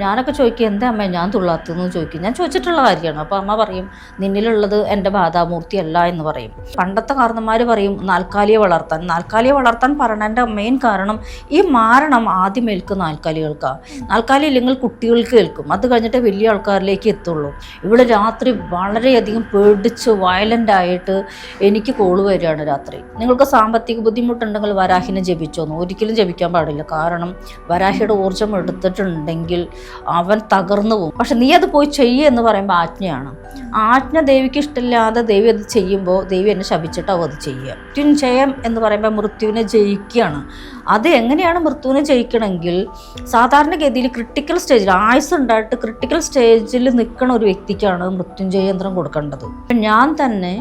ഞാനൊക്കെ ചോദിക്കും എന്താ അമ്മ ഞാൻ തുള്ളാത്തെന്ന് ചോദിക്കും. ഞാൻ ചോദിച്ചിട്ടുള്ള കാര്യമാണ്. അപ്പോൾ അമ്മ പറയും നിന്നിലുള്ളത് എന്റെ ബാധാമൂർത്തി അല്ല എന്ന് പറയും. പണ്ടത്തെ കാരണന്മാർ പറയും നാൽക്കാലിയെ വളർത്താൻ. നാൽക്കാലിയെ വളർത്താൻ പറയണതിന്റെ മെയിൻ കാരണം ഈ മാരണം ആദ്യം ഏൽക്കും നാൽക്കാലികൾക്കാണ് നാൽക്കാലി ഇല്ലെങ്കിൽ കുട്ടികൾക്ക് ഏൽക്കും. അത് കഴിഞ്ഞിട്ട് വലിയ ആൾക്കാരിലേക്ക് എത്തുള്ളൂ. ഇവിടെ രാത്രി വളരെയധികം പേടിച്ച് വയലന്റ് ആയിട്ട് എനിക്ക് കോൾ വരികയാണ് രാത്രി. നിങ്ങൾക്ക് സാമ്പത്തിക ബുദ്ധിമുട്ടുണ്ടെങ്കിൽ വരാഹിനെ ജപിച്ചോന്നു. ഒരിക്കലും ജപിക്കാൻ പാടില്ല. കാരണം വരാഹിയുടെ ഊർജം എടുത്തിട്ടുണ്ടെങ്കിൽ അവൻ തകർന്നു പോകും. പക്ഷെ നീ അത് പോയി ചെയ്യുക എന്ന് പറയുമ്പോൾ ആജ്ഞയാണ്. ആജ്ഞ ദേവിക്ക് ഇഷ്ടമില്ലാതെ ദേവി അത് ചെയ്യുമ്പോൾ ദേവി എന്നെ ശപിച്ചിട്ടാവും അത് ചെയ്യുക. മൃത്യുഞ്ജയം എന്ന് പറയുമ്പോൾ മൃത്യുവിനെ ജയിക്കുകയാണ്. അത് എങ്ങനെയാണ് മൃത്യുവിനെ ജയിക്കണമെങ്കിൽ സാധാരണഗതിയിൽ ക്രിട്ടിക്കൽ സ്റ്റേജിൽ ആയുസ് ഉണ്ടായിട്ട് ക്രിട്ടിക്കൽ സ്റ്റേജിൽ നിൽക്കുന്ന ഒരു വ്യക്തിക്കാണ് മൃത്യുഞ്ജയ യന്ത്രം കൊടുക്കേണ്ടത്. ഞാൻ തന്നെ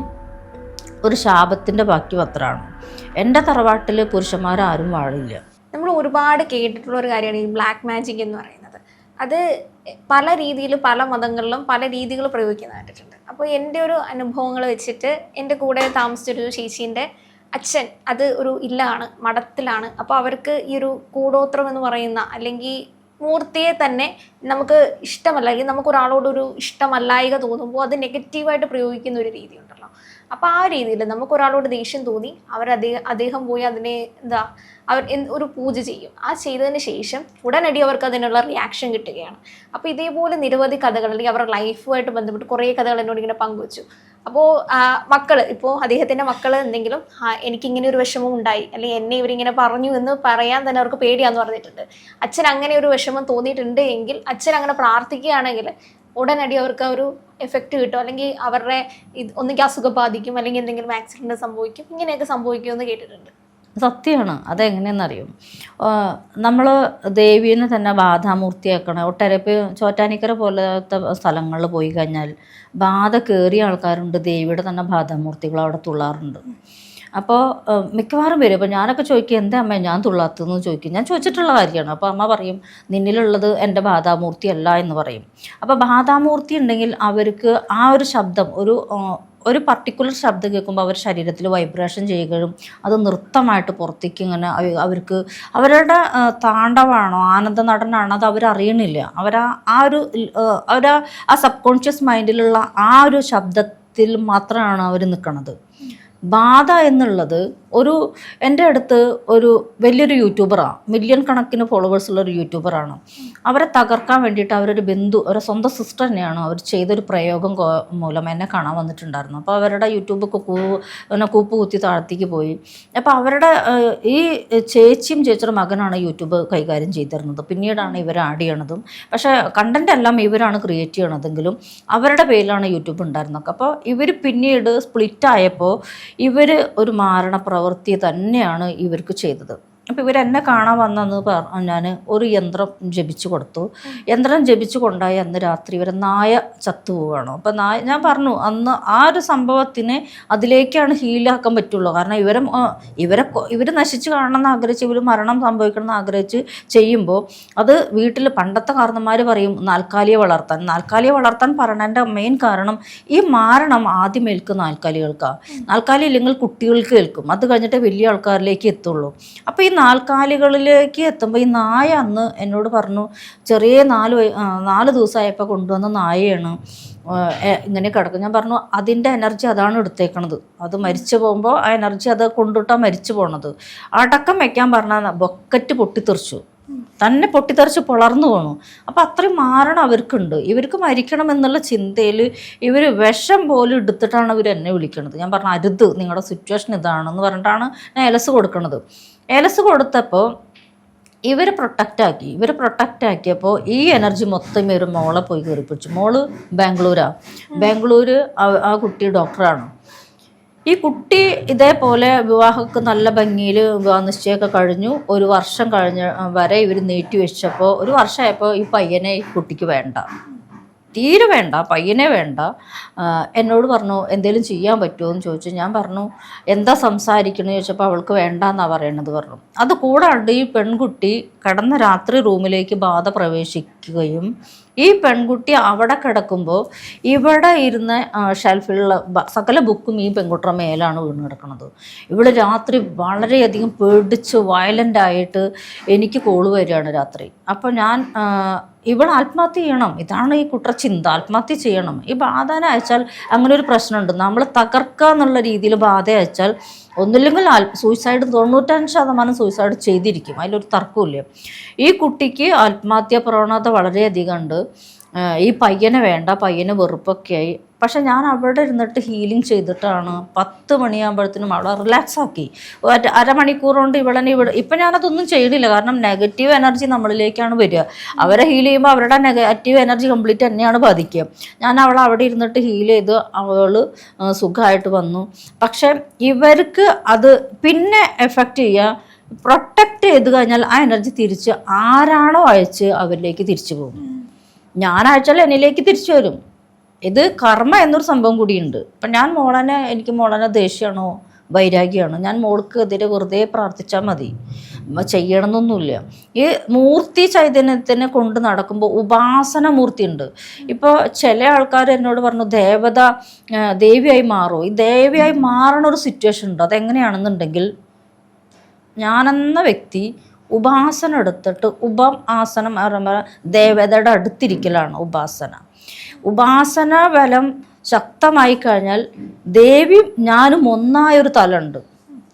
ഒരു ശാപത്തിന്റെ ബാക്കി പത്രമാണ് എന്റെ തറവാട്ടിൽ പുരുഷന്മാരാരും വാഴില്ല. നമ്മൾ ഒരുപാട് കേട്ടിട്ടുള്ള ഒരു കാര്യമാണ് ഈ ബ്ലാക്ക് മാജിക് എന്ന് പറയുന്നത്. അത് പല രീതിയിൽ പല മതങ്ങളിലും പല രീതികൾ പ്രയോഗിക്കുന്ന കണ്ടിട്ടുണ്ട്. അപ്പോൾ എന്റെ ഒരു അനുഭവങ്ങൾ വെച്ചിട്ട് എന്റെ കൂടെ താമസിച്ചൊരു ചേച്ചീന്റെ അച്ഛൻ അത് ഒരു ഇല്ലാണ് മഠത്തിലാണ്. അപ്പോൾ അവർക്ക് ഈ ഒരു കൂടോത്രം എന്ന് പറയുന്ന അല്ലെങ്കിൽ മൂർത്തിയെ തന്നെ നമുക്ക് ഇഷ്ടമല്ല അല്ലെങ്കിൽ നമുക്ക് ഒരാളോടൊരു ഇഷ്ടമല്ലായിക തോന്നുമ്പോൾ അത് നെഗറ്റീവായിട്ട് പ്രയോഗിക്കുന്ന ഒരു രീതി ഉണ്ടല്ലോ അപ്പോൾ ആ രീതിയിൽ നമുക്ക് ഒരാളോട് ദേഷ്യം തോന്നി അവർ അദ്ദേഹം അദ്ദേഹം പോയി അതിനെ എന്താ അവർ ഒരു പൂജ ചെയ്യും. ആ ചെയ്തതിന് ശേഷം ഉടനടി അവർക്ക് അതിനുള്ള റിയാക്ഷൻ കിട്ടുകയാണ്. അപ്പോൾ ഇതേപോലെ നിരവധി കഥകൾ അല്ലെങ്കിൽ അവരുടെ ലൈഫുമായിട്ട് ബന്ധപ്പെട്ട് കുറേ കഥകൾ എന്നോട് ഇങ്ങനെ പങ്കുവച്ചു. അപ്പോൾ മക്കൾ ഇപ്പോൾ അദ്ദേഹത്തിന്റെ മക്കൾ എന്തെങ്കിലും എനിക്ക് എനിക്കിങ്ങനെ ഒരു വിഷമം ഉണ്ടായി അല്ലെങ്കിൽ എന്നെ ഇവരിങ്ങനെ പറഞ്ഞു എന്ന് പറയാൻ തന്നെ അവർക്ക് പേടിയാന്ന് പറഞ്ഞിട്ടുണ്ട്. അച്ഛൻ അങ്ങനെ ഒരു വിഷമം തോന്നിയിട്ടുണ്ട് എങ്കിൽ അച്ഛൻ അങ്ങനെ പ്രാർത്ഥിക്കുകയാണെങ്കിൽ ഉടനടി അവർക്ക് ഒരു എഫക്റ്റ് കിട്ടും. അല്ലെങ്കിൽ അവരുടെ ഇത് ഒന്നുകിൽ അസുഖം ബാധിക്കും അല്ലെങ്കിൽ എന്തെങ്കിലും ആക്സിഡന്റ് സംഭവിക്കും. ഇങ്ങനെയൊക്കെ സംഭവിക്കുമെന്ന് കേട്ടിട്ടുണ്ട്. സത്യമാണ്. അതെങ്ങനെയെന്നറിയും? നമ്മൾ ദേവീനെ തന്നെ ബാധാമൂർത്തിയാക്കണം ഒട്ടേറെ ഇപ്പോൾ ചോറ്റാനിക്കര പോലത്തെ സ്ഥലങ്ങളിൽ പോയി കഴിഞ്ഞാൽ ബാധ കയറിയ ആൾക്കാരുണ്ട്. ദേവിയുടെ തന്നെ ബാധാമൂർത്തികൾ അവിടെ തുള്ളാറുണ്ട്. അപ്പോൾ മിക്കവാറും വരും. അപ്പോൾ ഞാനൊക്കെ ചോദിക്കും എന്താ അമ്മ ഞാൻ തുള്ളാത്തതെന്ന് ചോദിക്കും. ഞാൻ ചോദിച്ചിട്ടുള്ള കാര്യമാണ്. അപ്പോൾ അമ്മ പറയും നിന്നിലുള്ളത് എന്റെ ബാധാമൂർത്തി അല്ല എന്ന് പറയും. അപ്പോൾ ബാധാമൂർത്തി ഉണ്ടെങ്കിൽ അവർക്ക് ആ ഒരു ശബ്ദം ഒരു ഒരു പർട്ടിക്കുലർ ശബ്ദം കേൾക്കുമ്പോൾ അവർ ശരീരത്തിൽ വൈബ്രേഷൻ ചെയ്യുകയും അത് നൃത്തമായിട്ട് പുറത്തേക്ക് ഇങ്ങനെ അവ- അവർക്ക് അവരുടെ താണ്ഡവാണോ ആനന്ദ നടനാണോ അത് അവരറിയണില്ല. അവരാ ആ ഒരു അവരാ ആ സബ് കോൺഷ്യസ് മൈൻഡിലുള്ള ആ ഒരു ശബ്ദത്തിൽ മാത്രമാണ് അവർ നിൽക്കുന്നത് ബാധ എന്നുള്ളത് ഒരു എന്റെ അടുത്ത് ഒരു വലിയൊരു യൂട്യൂബറാണ് മില്യൺ കണക്കിന് ഫോളോവേഴ്സ് ഉള്ള ഒരു യൂട്യൂബറാണ്. അവരെ തകർക്കാൻ വേണ്ടിയിട്ട് അവരൊരു ബന്ധു അവരെ സ്വന്തം സിസ്റ്റർ തന്നെയാണ് അവർ ചെയ്തൊരു പ്രയോഗം മൂലം എന്നെ കാണാൻ വന്നിട്ടുണ്ടായിരുന്നു. അപ്പോൾ അവരുടെ യൂട്യൂബ് കൂ പിന്നെ കൂപ്പ് കുത്തി താഴത്തേക്ക് പോയി. അപ്പോൾ അവരുടെ ഈ ചേച്ചിയും ചേച്ചിയുടെ മകനാണ് യൂട്യൂബ് കൈകാര്യം ചെയ്തിരുന്നത്. പിന്നീടാണ് ഇവർ ആഡ് ചെയ്യണതും. പക്ഷേ കണ്ടന്റ് എല്ലാം ഇവരാണ് ക്രിയേറ്റ് ചെയ്യണതെങ്കിലും അവരുടെ പേരിലാണ് യൂട്യൂബ് ഉണ്ടായിരുന്നത്. അപ്പോൾ ഇവർ പിന്നീട് സ്പ്ലിറ്റ് ആയപ്പോൾ ഇവർ ഒരു മാരണ പ്രവൃത്തി തന്നെയാണ് ഇവർക്ക് ചെയ്തത്. അപ്പോൾ ഇവരെന്നെ കാണാൻ വന്നെന്ന് പറഞ്ഞ ഞാൻ ഒരു യന്ത്രം ജപിച്ചു കൊടുത്തു. യന്ത്രം ജപിച്ചു കൊണ്ടായി അന്ന് രാത്രി ഇവരെ നായ ചത്തു പോവുകയാണ്. അപ്പോൾ നായ ഞാൻ പറഞ്ഞു അന്ന് ആ ഒരു സംഭവത്തിന് അതിലേക്കാണ് ഹീലാക്കാൻ പറ്റുള്ളൂ. കാരണം ഇവരെ ഇവരെ ഇവർ നശിച്ചു കാണണം എന്ന് ആഗ്രഹിച്ച് ഇവർ മരണം സംഭവിക്കണം എന്ന് ആഗ്രഹിച്ച് ചെയ്യുമ്പോൾ അത് വീട്ടിൽ പണ്ടത്തെ കാരണന്മാർ പറയും നാൽക്കാലിയെ വളർത്താൻ. നാൽക്കാലിയെ വളർത്താൻ പറയണതിന്റെ മെയിൻ കാരണം ഈ മാരണം ആദ്യം ഏൽക്കും നാൽക്കാലികൾക്കാണ് നാൽക്കാലി ഇല്ലെങ്കിൽ കുട്ടികൾക്ക് ഏൽക്കും. അത് കഴിഞ്ഞിട്ട് വലിയ ആൾക്കാരിലേക്ക് എത്തുള്ളൂ. അപ്പോൾ ഈ നാൽക്കാലികളിലേക്ക് എത്തുമ്പോൾ ഈ നായ അന്ന് എന്നോട് പറഞ്ഞു ചെറിയ നാല് നാല് ദിവസമായപ്പോൾ കൊണ്ടുവന്ന നായയാണ്. ഇങ്ങനെ കിടക്കും. ഞാൻ പറഞ്ഞു അതിന്റെ എനർജി അതാണ് എടുത്തേക്കണത്. അത് മരിച്ചു പോകുമ്പോൾ ആ എനർജി അത് കൊണ്ടുവിട്ടാണ് മരിച്ചു പോണത്. അടക്കം വയ്ക്കാൻ പറഞ്ഞാൽ ബൊക്കറ്റ് പൊട്ടിത്തെറിച്ചു. തന്നെ പൊട്ടിത്തെറിച്ച് പുളർന്നു പോണു. അപ്പോൾ അത്രയും മാറണം അവർക്കുണ്ട്. ഇവർക്ക് മരിക്കണം എന്നുള്ള ചിന്തയിൽ ഇവർ വിഷം പോലും എടുത്തിട്ടാണ് ഇവർ എന്നെ വിളിക്കണത്. ഞാൻ പറഞ്ഞു അരുത് നിങ്ങളുടെ സിറ്റുവേഷൻ ഇതാണെന്ന് പറഞ്ഞിട്ടാണ് ഞാൻ എലസ് കൊടുക്കണത്. എലസ് കൊടുത്തപ്പോൾ ഇവർ പ്രൊട്ടക്റ്റ് ആക്കി. ഇവർ പ്രൊട്ടക്റ്റ് ആക്കിയപ്പോൾ ഈ എനർജി മൊത്തം ഇവർ മോളെ പോയി കയറി പിടിച്ചു മോൾ ബാംഗ്ലൂരാണ് ബാംഗ്ലൂര് ആ- ആ കുട്ടി ഡോക്ടറാണ് ഈ കുട്ടി ഇതേപോലെ വിവാഹമൊക്കെ നല്ല ഭംഗിയിൽ വിവാഹ നിശ്ചയമൊക്കെ കഴിഞ്ഞു. ഒരു വർഷം കഴിഞ്ഞ വരെ ഇവർ നീട്ടി വെച്ചപ്പോൾ ഒരു വർഷമായപ്പോൾ ഈ പയ്യനെ ഈ കുട്ടിക്ക് വേണ്ട. തീരെ വേണ്ട പയ്യനെ വേണ്ട. എന്നോട് പറഞ്ഞു എന്തെങ്കിലും ചെയ്യാൻ പറ്റുമോ? എന്ന് ചോദിച്ചു. ഞാൻ പറഞ്ഞു എന്താ സംസാരിക്കണമെന്ന് ചോദിച്ചപ്പോൾ അവൾക്ക് വേണ്ട എന്നാണ് പറയണത് പറഞ്ഞു. അത് കൂടാണ്ട് ഈ പെൺകുട്ടി കടന്ന രാത്രി റൂമിലേക്ക് ബാധ പ്രവേശിക്കുകയും ഈ പെൺകുട്ടി അവിടെ കിടക്കുമ്പോൾ ഇവിടെ ഇരുന്ന ഷെൽഫിലുള്ള സകല ബുക്കും ഈ പെൺകുട്ടിയുടെ മേലാണ് വീണ് കിടക്കുന്നത്. ഇവിടെ രാത്രി വളരെയധികം പേടിച്ച് വയലന്റ് ആയിട്ട് എനിക്ക് കോൾ വരികയാണ് രാത്രി. അപ്പോൾ ഞാൻ ഇവൾ ആത്മഹത്യ ചെയ്യണം. ഇതാണ് ഈ കുട്രചിന്ത ആത്മഹത്യ ചെയ്യണം. ഈ ബാധന അയച്ചാൽ അങ്ങനെ ഒരു പ്രശ്നമുണ്ട്. നമ്മൾ തകർക്കുക എന്നുള്ള രീതിയിൽ ബാധ അയച്ചാൽ ഒന്നില്ലെങ്കിൽ സൂയിസൈഡ് തൊണ്ണൂറ്റഞ്ച് ശതമാനം സൂയിസൈഡ് ചെയ്തിരിക്കും. അതിലൊരു തർക്കമില്ല ഈ കുട്ടിക്ക് ആത്മഹത്യാ പ്രവണത വളരെയധികം ഉണ്ട് ഈ പയ്യനെ വേണ്ട പയ്യന് വെറുപ്പൊക്കെ ആയി പക്ഷെ ഞാൻ അവിടെ ഇരുന്നിട്ട് ഹീലിംഗ് ചെയ്തിട്ടാണ് പത്ത് മണിയാകുമ്പോഴത്തേനും അവിടെ റിലാക്സ് ആക്കി. അരമണിക്കൂർ കൊണ്ട് ഇവിടെ ഇപ്പം ഞാനതൊന്നും ചെയ്യണില്ല കാരണം നെഗറ്റീവ് എനർജി നമ്മളിലേക്കാണ് വരിക. അവരെ ഹീൽ ചെയ്യുമ്പോൾ അവരുടെ നെഗറ്റീവ് എനർജി കംപ്ലീറ്റ് തന്നെയാണ് ബാധിക്കുക. ഞാൻ അവൾ അവിടെ ഇരുന്നിട്ട് ഹീൽ ചെയ്ത് അവൾ സുഖമായിട്ട് വന്നു. പക്ഷെ ഇവർക്ക് അത് പിന്നെ എഫക്റ്റ് ചെയ്യുക പ്രൊട്ടക്റ്റ് ചെയ്ത് കഴിഞ്ഞാൽ ആ എനർജി തിരിച്ച് ആരാണോ അയച്ച് അവരിലേക്ക് തിരിച്ചു പോകും. ഞാൻ അയച്ചാൽ എന്നിലേക്ക് തിരിച്ചു വരും. ഇത് കർമ്മ എന്നൊരു സംഭവം കൂടിയുണ്ട്. അപ്പം ഞാൻ മോളനെ എനിക്ക് മോളനെ ദേഷ്യമാണോ വൈരാഗ്യമാണോ? ഞാൻ മോൾക്ക് എതിരെ വെറുതെ പ്രാർത്ഥിച്ചാൽ മതി. ചെയ്യണമെന്നൊന്നുമില്ല. ഈ മൂർത്തി ചൈതന്യത്തിനെ കൊണ്ട് നടക്കുമ്പോൾ ഉപാസന മൂർത്തി ഉണ്ട് ഇപ്പോൾ ചില ആൾക്കാർ എന്നോട് പറഞ്ഞു ദേവത ദേവിയായി മാറുമോ ഈ ദേവിയായി മാറണ ഒരു സിറ്റുവേഷൻ ഉണ്ട്. അതെങ്ങനെയാണെന്നുണ്ടെങ്കിൽ ഞാനെന്ന വ്യക്തി ഉപാസന എടുത്തിട്ട് ഉപം ആസനം ദേവതയുടെ അടുത്തിരിക്കലാണ് ഉപാസന. ഉപാസന ബലം ശക്തമായി കഴിഞ്ഞാൽ ദേവിയും ഞാനും ഒന്നായൊരു തലമുണ്ട്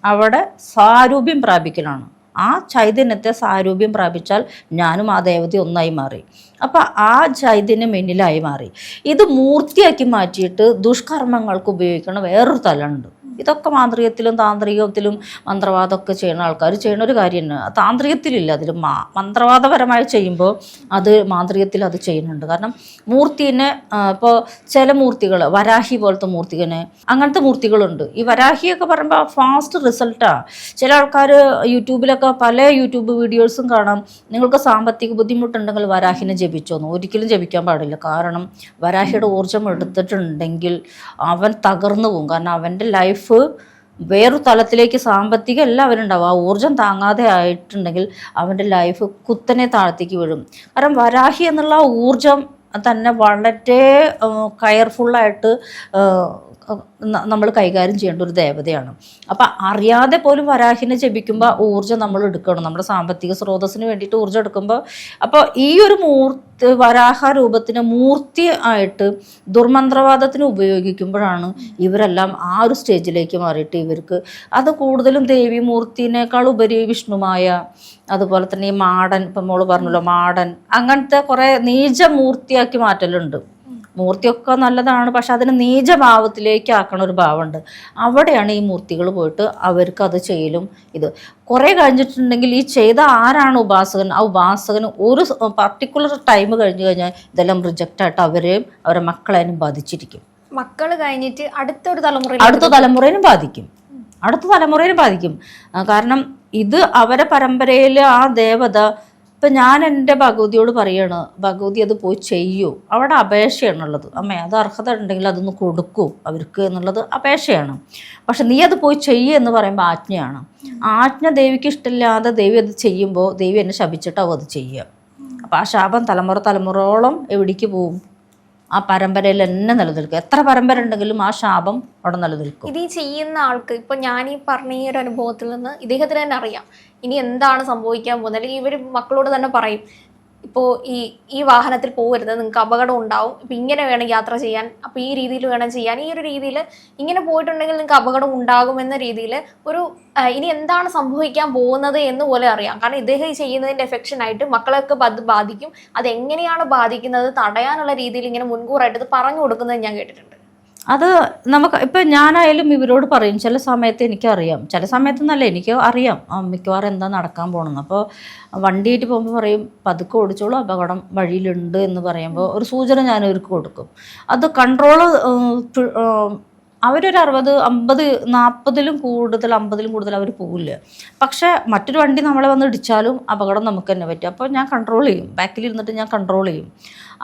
അവിടെ സാരൂപ്യം പ്രാപിക്കലാണ്. ആ ചൈതന്യത്തെ സാരൂപ്യം പ്രാപിച്ചാൽ ഞാനും ആ ദേവത ഒന്നായി മാറി. അപ്പം ആ ചൈതന്യം എന്നിലായി മാറി. ഇത് മൂർത്തിയാക്കി മാറ്റിയിട്ട് ദുഷ്കർമ്മങ്ങൾക്ക് ഉപയോഗിക്കുന്ന വേറൊരു തലമുണ്ട് ഇതൊക്കെ മാന്ത്രികത്തിലും താന്ത്രികത്തിലും മന്ത്രവാദമൊക്കെ ചെയ്യുന്ന ആൾക്കാർ ചെയ്യുന്ന ഒരു കാര്യം തന്നെ. താന്ത്രികത്തിലില്ല അതിൽ മാ മന്ത്രവാദപരമായി ചെയ്യുമ്പോൾ അത് മാന്ത്രികത്തിൽ അത് ചെയ്യുന്നുണ്ട്. കാരണം മൂർത്തിനെ ഇപ്പോൾ ചില മൂർത്തികൾ വരാഹി പോലത്തെ മൂർത്തികന് അങ്ങനത്തെ മൂർത്തികളുണ്ട്. ഈ വരാഹിയൊക്കെ പറയുമ്പോൾ ഫാസ്റ്റ് റിസൾട്ടാണ് ചില ആൾക്കാർ യൂട്യൂബിലൊക്കെ പല യൂട്യൂബ് വീഡിയോസും കാണാം. നിങ്ങൾക്ക് സാമ്പത്തിക ബുദ്ധിമുട്ടുണ്ടെങ്കിൽ വരാഹിനെ ജപിച്ചോന്നു. ഒരിക്കലും ജപിക്കാൻ പാടില്ല. കാരണം വരാഹിയുടെ ഊർജം എടുത്തിട്ടുണ്ടെങ്കിൽ അവൻ തകർന്നു പോകും. കാരണം അവന്റെ ലൈഫ് വേറൊരു തലത്തിലേക്ക് സാമ്പത്തികം എല്ലാവരും ഉണ്ടാവും. ആ ഊർജം താങ്ങാതെ ആയിട്ടുണ്ടെങ്കിൽ അവന്റെ ലൈഫ് കുത്തനെ താഴത്തേക്ക് വീഴും. കാരണം വരാഹി എന്നുള്ള ഊർജം തന്നെ വളരെ കെയർഫുള്ളായിട്ട് നമ്മൾ കൈകാര്യം ചെയ്യേണ്ട ഒരു ദേവതയാണ്. അപ്പം അറിയാതെ പോലും വരാഹിനെ ജപിക്കുമ്പോൾ ഊർജം നമ്മൾ എടുക്കണം. നമ്മുടെ സാമ്പത്തിക സ്രോതസ്സിന് വേണ്ടിയിട്ട് ഊർജം എടുക്കുമ്പോൾ അപ്പോൾ ഈ ഒരു മൂർത്തി വരാഹ രൂപത്തിന് മൂർത്തി ആയിട്ട് ദുർമന്ത്രവാദത്തിന് ഉപയോഗിക്കുമ്പോഴാണ് ഇവരെല്ലാം ആ ഒരു സ്റ്റേജിലേക്ക് മാറിയിട്ട് ഇവർക്ക് അത് കൂടുതലും ദേവി മൂർത്തിനേക്കാൾ ഉപരി വിഷ്ണുമായ അതുപോലെ തന്നെ ഈ മാടൻ ഇപ്പം മോൾ പറഞ്ഞല്ലോ മാടൻ അങ്ങനത്തെ കുറേ നീച മൂർത്തിയാക്കി മാറ്റലുണ്ട്. മൂർത്തിയൊക്കെ നല്ലതാണ് പക്ഷെ അതിന് നീചഭാവത്തിലേക്ക് ആക്കണ ഒരു ഭാവമുണ്ട്. അവിടെയാണ് ഈ മൂർത്തികൾ പോയിട്ട് അവർക്ക് അത് ചെയ്യലും ഇത്. കുറേ കഴിഞ്ഞിട്ടുണ്ടെങ്കിൽ ഈ ചെയ്ത ആരാണ് ഉപാസകൻ? ആ ഉപാസകന് ഒരു പർട്ടിക്കുലർ ടൈം കഴിഞ്ഞു കഴിഞ്ഞാൽ ഇതെല്ലാം റിജക്റ്റ് ആയിട്ട് അവരെയും അവരെ മക്കളെയും ബാധിച്ചിരിക്കും. മക്കൾ കഴിഞ്ഞിട്ട് അടുത്തൊരു തലമുറ അടുത്ത തലമുറയിലും ബാധിക്കും. അടുത്ത തലമുറയിലും ബാധിക്കും. കാരണം ഇത് അവരെ പരമ്പരയിൽ ആ ദേവത ഇപ്പം ഞാൻ എന്റെ ഭഗവതിയോട് പറയാണ് ഭഗവതി അത് പോയി ചെയ്യൂ. അവിടെ അപേക്ഷയാണുള്ളത്. അമ്മേ അത് അർഹത ഉണ്ടെങ്കിൽ അതൊന്ന് കൊടുക്കൂ അവർക്ക് എന്നുള്ളത് അപേക്ഷയാണ്. പക്ഷെ നീ അത് പോയി ചെയ്യുക എന്ന് പറയുമ്പോൾ ആജ്ഞയാണ്. ആജ്ഞ ദേവിക്ക് ഇഷ്ടമില്ലാതെ ദേവി അത് ചെയ്യുമ്പോൾ ദേവി എന്നെ ശപിച്ചിട്ടാവും അത് ചെയ്യുക. അപ്പോൾ ആ ശാപം തലമുറ തലമുറയോളം എവിടേക്ക് പോവും ആ പരമ്പരയിൽ തന്നെ നിലനിൽക്കും. എത്ര പരമ്പര ഉണ്ടെങ്കിലും ആ ശാപം അവിടെ നിലനിൽക്കും. ഇത് ഈ ചെയ്യുന്ന ആൾക്ക് ഇപ്പൊ ഞാൻ ഈ പറഞ്ഞ ഈ ഒരു അനുഭവത്തിൽ നിന്ന് ഇദ്ദേഹത്തിന് തന്നെ അറിയാം. ഇനി എന്താണ് സംഭവിക്കാൻ പോകുന്നത്? അല്ലെങ്കിൽ ഇവർ മക്കളോട് തന്നെ പറയും ഇപ്പോൾ ഈ ഈ വാഹനത്തിൽ പോകരുത് നിങ്ങൾക്ക് അപകടം ഉണ്ടാവും ഇപ്പം ഇങ്ങനെ വേണം യാത്ര ചെയ്യാൻ അപ്പോൾ ഈ രീതിയിൽ വേണം ചെയ്യാൻ ഈ ഒരു രീതിയിൽ ഇങ്ങനെ പോയിട്ടുണ്ടെങ്കിൽ നിങ്ങൾക്ക് അപകടം ഉണ്ടാകുമെന്ന രീതിയിൽ ഒരു ഇനി എന്താണ് സംഭവിക്കാൻ പോകുന്നത് എന്ന് പോലെ അറിയാം. കാരണം ഇദ്ദേഹം ചെയ്യുന്നതിന്റെ എഫക്ഷൻ ആയിട്ട് മക്കളൊക്കെ അത് ബാധിക്കും. അതെങ്ങനെയാണ് ബാധിക്കുന്നത്? തടയാനുള്ള രീതിയിൽ ഇങ്ങനെ മുൻകൂറായിട്ട് ഇത് പറഞ്ഞു കൊടുക്കുന്നത് ഞാൻ കേട്ടിട്ടുണ്ട്. അത് നമുക്ക് ഇപ്പം ഞാനായാലും ഇവരോട് പറയും ചില സമയത്ത് എനിക്കറിയാം. ചില സമയത്ത് നല്ല എനിക്ക് അറിയാം. മിക്കവാറും എന്താ നടക്കാൻ പോകണമെന്ന് അപ്പോൾ വണ്ടിയായിട്ട് പോകുമ്പോൾ പറയും പതുക്കെ ഓടിച്ചോളൂ അപകടം വഴിയിലുണ്ട് എന്ന് പറയുമ്പോൾ ഒരു സൂചന ഞാൻ അവർക്ക് കൊടുക്കും. അത് കൺട്രോൾ അവരൊരു അറുപത് അമ്പത് നാൽപ്പതിലും കൂടുതൽ അമ്പതിലും കൂടുതൽ അവർ പോകില്ല പക്ഷേ മറ്റൊരു വണ്ടി നമ്മളെ വന്ന് ഇടിച്ചാലും അപകടം നമുക്ക് തന്നെ പറ്റും. അപ്പോൾ ഞാൻ കൺട്രോൾ ചെയ്യും. ബാക്കിൽ ഇരുന്നിട്ട് ഞാൻ കൺട്രോൾ ചെയ്യും.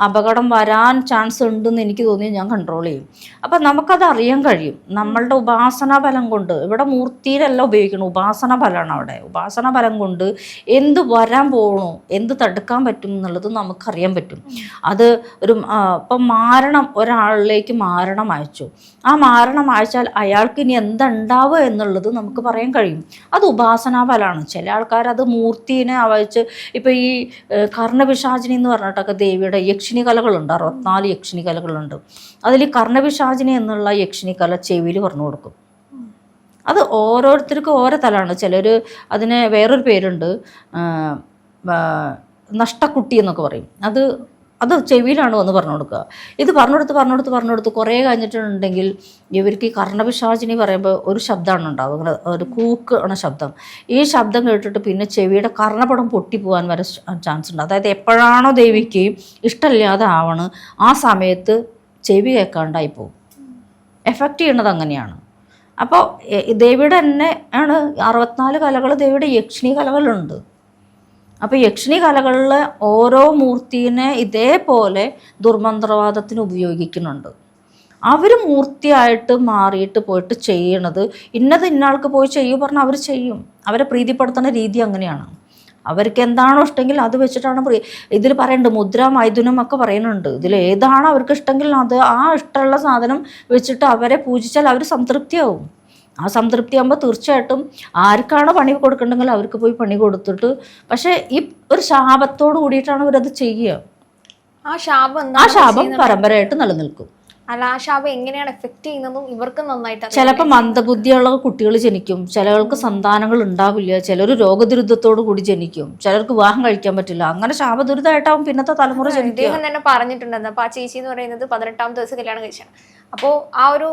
അപകടം വരാൻ ചാൻസ് ഉണ്ടെന്ന് എനിക്ക് തോന്നി ഞാൻ കൺട്രോൾ ചെയ്യും. അപ്പം നമുക്കത് അറിയാൻ കഴിയും. നമ്മളുടെ ഉപാസന ഫലം കൊണ്ട് ഇവിടെ മൂർത്തിയിലല്ല ഉപയോഗിക്കണം ഉപാസന ഫലമാണ് അവിടെ. ഉപാസന ഫലം കൊണ്ട് എന്ത് വരാൻ പോകണു എന്ത് തടുക്കാൻ പറ്റും എന്നുള്ളത് നമുക്കറിയാൻ പറ്റും. അത് ഒരു ഇപ്പം മാരണം ഒരാളിലേക്ക് മാരണം അയച്ചു. ആ മാരണം അയച്ചാൽ അയാൾക്ക് ഇനി എന്തുണ്ടാവുക എന്നുള്ളത് നമുക്ക് പറയാൻ കഴിയും. അത് ഉപാസനാഫലമാണ് ചില ആൾക്കാർ അത് മൂർത്തിനെ അവച്ച് ഇപ്പം ഈ കർണപിശാചിനി എന്ന് പറഞ്ഞിട്ടൊക്കെ ദേവിയുടെ യക്ഷിണി കലകളുണ്ട് അറുപത്തിനാല് യക്ഷിണി കലകളുണ്ട് അതിൽ കർണപിശാചിനി എന്നുള്ള യക്ഷിണി കല ചെവിയിൽ പറഞ്ഞു കൊടുക്കും. അത് ഓരോരുത്തർക്കും ഓരോ തലമാണ് ചിലർ അതിന് വേറൊരു പേരുണ്ട് നഷ്ടക്കുട്ടി എന്നൊക്കെ പറയും. അത് അത് ചെവിയിലാണ് വന്ന് പറഞ്ഞു കൊടുക്കുക. ഇത് പറഞ്ഞു കൊടുത്ത് പറഞ്ഞു കൊടുത്ത് പറഞ്ഞു കൊടുത്ത് കുറേ കഴിഞ്ഞിട്ടുണ്ടെങ്കിൽ ഇവർക്ക് ഈ കർണപിശാചിനി പറയുമ്പോൾ ഒരു ശബ്ദമാണ് ഉണ്ടാവുക. അങ്ങനെ ഒരു കൂക്ക് ആണ് ശബ്ദം. ഈ ശബ്ദം കേട്ടിട്ട് പിന്നെ ചെവിയുടെ കർണപടം പൊട്ടിപ്പോകാൻ വരെ ചാൻസ് ഉണ്ട്. അതായത് എപ്പോഴാണോ ദേവിക്ക് ഇഷ്ടമില്ലാതെ ആവണ് ആ സമയത്ത് ചെവി കേൾക്കാണ്ടായി പോകും എഫക്റ്റ് ചെയ്യുന്നത് അങ്ങനെയാണ്. അപ്പോൾ ദേവിയുടെ തന്നെ ആണ് അറുപത്തിനാല് കലകൾ ദേവിയുടെ യക്ഷിണി കലകളുണ്ട്. അപ്പോൾ യക്ഷിണി കലകളിൽ ഓരോ മൂർത്തിനെ ഇതേപോലെ ദുർമന്ത്രവാദത്തിന് ഉപയോഗിക്കുന്നുണ്ട്. അവർ മൂർത്തിയായിട്ട് മാറിയിട്ട് പോയിട്ട് ചെയ്യണത് ഇന്നത് ഇന്നാൾക്ക് പോയി ചെയ്യൂ പറഞ്ഞാൽ അവർ ചെയ്യും. അവരെ പ്രീതിപ്പെടുത്തുന്ന രീതി അങ്ങനെയാണ്. അവർക്ക് എന്താണോ ഇഷ്ടമെങ്കിൽ അത് വെച്ചിട്ടാണ് ഇതിൽ പറയുന്നുണ്ട് മുദ്ര മൈഥുനം ഒക്കെ പറയുന്നുണ്ട്. ഇതിൽ ഏതാണോ അവർക്ക് ഇഷ്ടമെങ്കിൽ അത് ആ ഇഷ്ടമുള്ള സാധനം വെച്ചിട്ട് അവരെ പൂജിച്ചാൽ അവർ സംതൃപ്തിയാവും. ആ സംതൃപ്തി ആകുമ്പോൾ തീർച്ചയായിട്ടും ആർക്കാണോ പണി കൊടുക്കേണ്ടെങ്കിൽ അവർക്ക് പോയി പണി കൊടുത്തിട്ട് പക്ഷേ ഈ ഒരു ശാപത്തോട് കൂടിയിട്ടാണ് അവരത് ചെയ്യുക. ആ ശാപം ആ ശാപം പരമ്പരയായിട്ട് നിലനിൽക്കും. അല്ല ആ ശാപം എങ്ങനെയാണ് എഫക്ട് ചെയ്യുന്നതും ഇവർക്ക് നന്നായിട്ട്. ചിലപ്പോൾ മന്ദബുദ്ധിയുള്ള കുട്ടികൾ ജനിക്കും. ചിലർക്ക് സന്താനങ്ങൾ ഉണ്ടാവില്ല. ചിലർ രോഗദുരിതത്തോടു കൂടി ജനിക്കും. ചിലർക്ക് വിവാഹം കഴിക്കാൻ പറ്റില്ല. അങ്ങനെ ശാപദുരിതമായിട്ടാവും പിന്നത്തെ തലമുറ ജനിക്കും ഇദ്ദേഹം തന്നെ പറഞ്ഞിട്ടുണ്ടെന്ന് അപ്പൊ ആ ചേച്ചി എന്ന് പറയുന്നത് പതിനെട്ടാമത്തെ ദിവസം കല്യാണം കഴിച്ചാണ്. അപ്പോൾ ആ ഒരു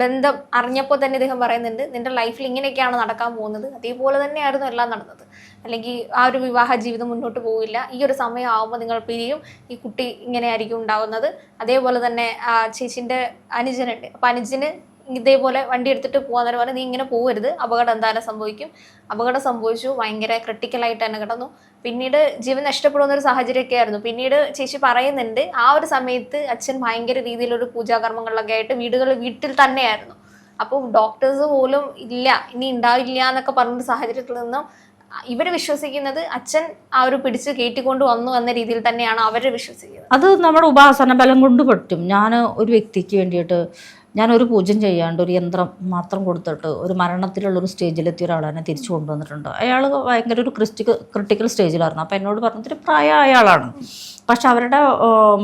ബന്ധം അറിഞ്ഞപ്പോൾ തന്നെ ഇദ്ദേഹം പറയുന്നുണ്ട് നിന്റെ ലൈഫിൽ ഇങ്ങനെയൊക്കെയാണ് നടക്കാൻ പോകുന്നത്. അതേപോലെ തന്നെയായിരുന്നു എല്ലാം നടന്നത്. അല്ലെങ്കിൽ ആ ഒരു വിവാഹ ജീവിതം മുന്നോട്ട് പോവില്ല. ഈ ഒരു സമയം ആവുമ്പോൾ നിങ്ങൾ പിരിയും ഈ കുട്ടി ഇങ്ങനെയായിരിക്കും ഉണ്ടാവുന്നത്. അതേപോലെ തന്നെ ആ ചേച്ചിന്റെ അനുജനുണ്ട്. അപ്പം അനുജന് ഇതേപോലെ വണ്ടി എടുത്തിട്ട് പോകാൻ നേരം പറഞ്ഞാൽ നീ ഇങ്ങനെ പോകരുത് അപകടം എന്തായാലും സംഭവിക്കും. അപകടം സംഭവിച്ചു. ഭയങ്കര ക്രിട്ടിക്കലായിട്ട് തന്നെ കിടന്നു. പിന്നീട് ജീവൻ നഷ്ടപ്പെടുന്ന ഒരു സാഹചര്യമൊക്കെ ആയിരുന്നു. പിന്നീട് ചേച്ചി പറയുന്നുണ്ട് ആ ഒരു സമയത്ത് അച്ഛൻ ഭയങ്കര രീതിയിലൊരു പൂജാകർമ്മങ്ങളിലൊക്കെ ആയിട്ട് വീടുകൾ വീട്ടിൽ തന്നെയായിരുന്നു. അപ്പോൾ ഡോക്ടേഴ്സ് പോലും ഇല്ല ഇനി ഉണ്ടാവില്ല എന്നൊക്കെ പറഞ്ഞൊരു സാഹചര്യത്തിൽ നിന്നും ഇവർ വിശ്വസിക്കുന്നത് അച്ഛൻ ആ ഒരു പിടിച്ച് കയറ്റിക്കൊണ്ട് വന്നു എന്ന രീതിയിൽ തന്നെയാണ് അവർ വിശ്വസിക്കുന്നത്. അത് നമ്മുടെ ഉപാസന ബലം കൊണ്ട് പറ്റും. ഞാൻ ഒരു വ്യക്തിക്ക് വേണ്ടിയിട്ട് ഞാൻ പൂജ്യം പൂജം ചെയ്യാണ്ട് ഒരു യന്ത്രം മാത്രം കൊടുത്തിട്ട് ഒരു മരണത്തിലുള്ള ഒരു സ്റ്റേജിലെത്തിയ ഒരാളെന്നെ തിരിച്ചു കൊണ്ടുവന്നിട്ടുണ്ട്. അയാൾ ഭയങ്കര ഒരു ക്രിസ്റ്റിക്കൽ ക്രിട്ടിക്കൽ സ്റ്റേജിലായിരുന്നു അപ്പോൾ എന്നോട് പറഞ്ഞിട്ട് പ്രായമായ ആളാണ്. പക്ഷെ അവരുടെ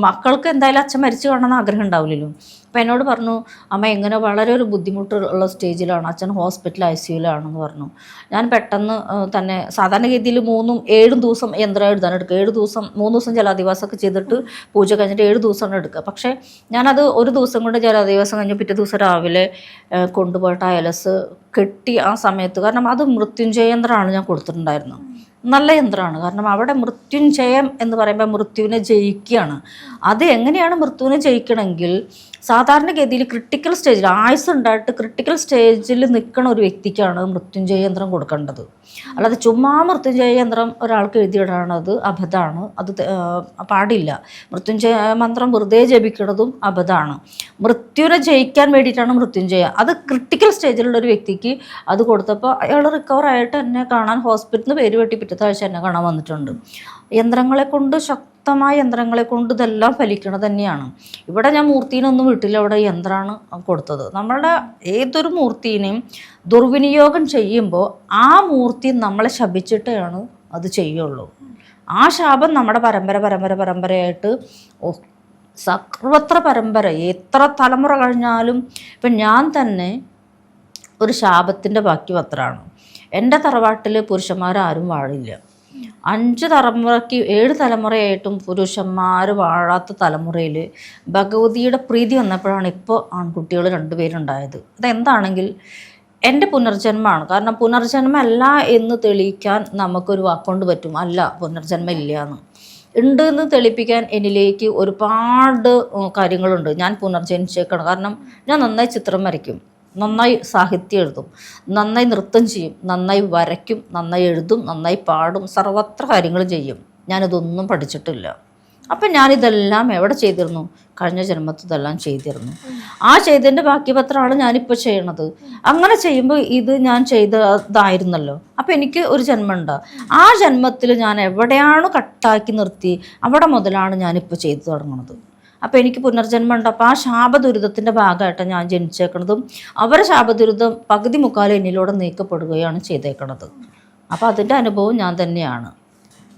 മക്കൾക്ക് എന്തായാലും അച്ഛൻ മരിച്ചു കാണണമെന്ന് ആഗ്രഹം ഉണ്ടാവില്ലല്ലോ. അപ്പോൾ എന്നോട് പറഞ്ഞു അമ്മ എങ്ങനെ വളരെ ഒരു ബുദ്ധിമുട്ടുള്ള സ്റ്റേജിലാണ്. അച്ഛൻ ഹോസ്പിറ്റൽ ഐ സിയുലാണെന്ന് പറഞ്ഞു. ഞാൻ പെട്ടെന്ന് തന്നെ സാധാരണഗതിയിൽ മൂന്നും ഏഴും ദിവസം യന്ത്രം എഴുതാൻ എടുക്കുക ഏഴ് ദിവസം മൂന്ന് ദിവസം ജലാധിവാസമൊക്കെ ചെയ്തിട്ട് പൂജ കഴിഞ്ഞിട്ട് ഏഴ് ദിവസമാണ് എടുക്കുക. പക്ഷേ ഞാനത് ഒരു ദിവസം കൊണ്ട് ജലാധിവാസം കഴിഞ്ഞ് പിറ്റേ ദിവസം രാവിലെ കൊണ്ടുപോയിട്ട് അയലസ് കെട്ടി ആ സമയത്ത്. കാരണം അത് മൃത്യുഞ്ജയ യന്ത്രമാണ് ഞാൻ കൊടുത്തിട്ടുണ്ടായിരുന്നത്. നല്ല യന്ത്രമാണ്. കാരണം അവിടെ മൃത്യുഞ്ജയം എന്ന് പറയുമ്പോൾ മൃത്യുവിനെ ജയിക്കുകയാണ്. അത് എങ്ങനെയാണ് മൃത്യുവിനെ ജയിക്കണമെങ്കിൽ സാധാരണഗതിയിൽ ക്രിട്ടിക്കൽ സ്റ്റേജിൽ ആയുസ് ഉണ്ടായിട്ട് ക്രിട്ടിക്കൽ സ്റ്റേജിൽ നിൽക്കുന്ന ഒരു വ്യക്തിക്കാണ് മൃത്യുഞ്ജയ യന്ത്രം കൊടുക്കേണ്ടത്. അല്ലാതെ ചുമ്മാ മൃത്യുഞ്ജയ യന്ത്രം ഒരാൾക്ക് എഴുതിയിടാണത് അബദ്ധമാണ്. അത് പാടില്ല. മൃത്യുഞ്ജയ മന്ത്രം വെറുതെ ജപിക്കുന്നതും അബദ്ധമാണ്. മൃത്യുവിനെ ജയിക്കാൻ വേണ്ടിയിട്ടാണ് മൃത്യുഞ്ജയ. അത് ക്രിട്ടിക്കൽ സ്റ്റേജിലുള്ള ഒരു വ്യക്തിക്ക് അത് കൊടുത്തപ്പോൾ അയാൾ റിക്കവർ ആയിട്ട് എന്നെ കാണാൻ ഹോസ്പിറ്റലിൽ നിന്ന് പേര് വെട്ടി പിറ്റത്തെ ആഴ്ച എന്നെ കാണാൻ വന്നിട്ടുണ്ട്. യന്ത്രങ്ങളെ കൊണ്ട് ശക്തമായ യന്ത്രങ്ങളെ കൊണ്ട് ഇതെല്ലാം ഫലിക്കണത് തന്നെയാണ്. ഇവിടെ ഞാൻ മൂർത്തിനൊന്നും വീട്ടിൽ അവിടെ യന്ത്രമാണ് കൊടുത്തത്. നമ്മളുടെ ഏതൊരു മൂർത്തിനെയും ദുർവിനിയോഗം ചെയ്യുമ്പോൾ ആ മൂർത്തി നമ്മളെ ശപിച്ചിട്ടാണ് അത് ചെയ്യുള്ളൂ. ആ ശാപം നമ്മുടെ പരമ്പര പരമ്പര പരമ്പരയായിട്ട് സർവത്ര പരമ്പര. എത്ര തലമുറ കഴിഞ്ഞാലും ഇപ്പം ഞാൻ തന്നെ ഒരു ശാപത്തിന്റെ ബാക്കി പത്രമാണ് എന്റെ തറവാട്ടിൽ പുരുഷന്മാരാരും വാഴില്ല. അഞ്ച് തലമുറയ്ക്ക് ഏഴ് തലമുറയായിട്ടും പുരുഷന്മാർ വാഴാത്ത തലമുറയിൽ ഭഗവതിയുടെ പ്രീതി വന്നപ്പോഴാണ് ഇപ്പോൾ ആൺകുട്ടികൾ രണ്ടുപേരുണ്ടായത്. അതെന്താണെങ്കിൽ എന്റെ പുനർജന്മമാണ്. കാരണം പുനർജന്മല്ല എന്ന് തെളിയിക്കാൻ നമുക്കൊരു വാക്കുകൊണ്ട് പറ്റും. അല്ല പുനർജന്മ ഇല്ല എന്ന് ഉണ്ട് എന്ന് തെളിപ്പിക്കാൻ എന്നിലേക്ക് ഒരുപാട് കാര്യങ്ങളുണ്ട്. ഞാൻ പുനർജനിച്ചേക്കണം. കാരണം ഞാൻ നന്നായി ചിത്രം വരയ്ക്കും. നന്നായി സാഹിത്യം എഴുതും നന്നായി നൃത്തം ചെയ്യും നന്നായി വരയ്ക്കും നന്നായി എഴുതും നന്നായി പാടും സർവത്ര കാര്യങ്ങൾ ചെയ്യും. ഞാനിതൊന്നും പഠിച്ചിട്ടില്ല. അപ്പം ഞാനിതെല്ലാം എവിടെ ചെയ്തിരുന്നു? കഴിഞ്ഞ ജന്മത്തിൽ ഇതെല്ലാം ചെയ്തിരുന്നു. ആ ചെയ്തതിന്റെ ബാക്കി പത്രമാണ് ഞാനിപ്പോൾ ചെയ്യണത്. അങ്ങനെ ചെയ്യുമ്പോൾ ഇത് ഞാൻ ചെയ്തതായിരുന്നല്ലോ. അപ്പം എനിക്ക് ഒരു ജന്മമുണ്ട്. ആ ജന്മത്തിൽ ഞാൻ എവിടെയാണ് കട്ടാക്കി നിർത്തി അവിടെ മുതലാണ് ഞാനിപ്പോൾ ചെയ്തു തുടങ്ങുന്നത് അപ്പോൾ എനിക്ക് പുനർജന്മം ഉണ്ട്. അപ്പോൾ ആ ശാപദുരിതത്തിന്റെ ഭാഗമായിട്ടാണ് ഞാൻ ജനിച്ചേക്കണതും അവരെ ശാപദുരിതം പകുതി മുക്കാലും എന്നിലൂടെ നീക്കപ്പെടുകയാണ് ചെയ്തേക്കണത്. അപ്പോൾ അതിന്റെ അനുഭവം ഞാൻ തന്നെയാണ്.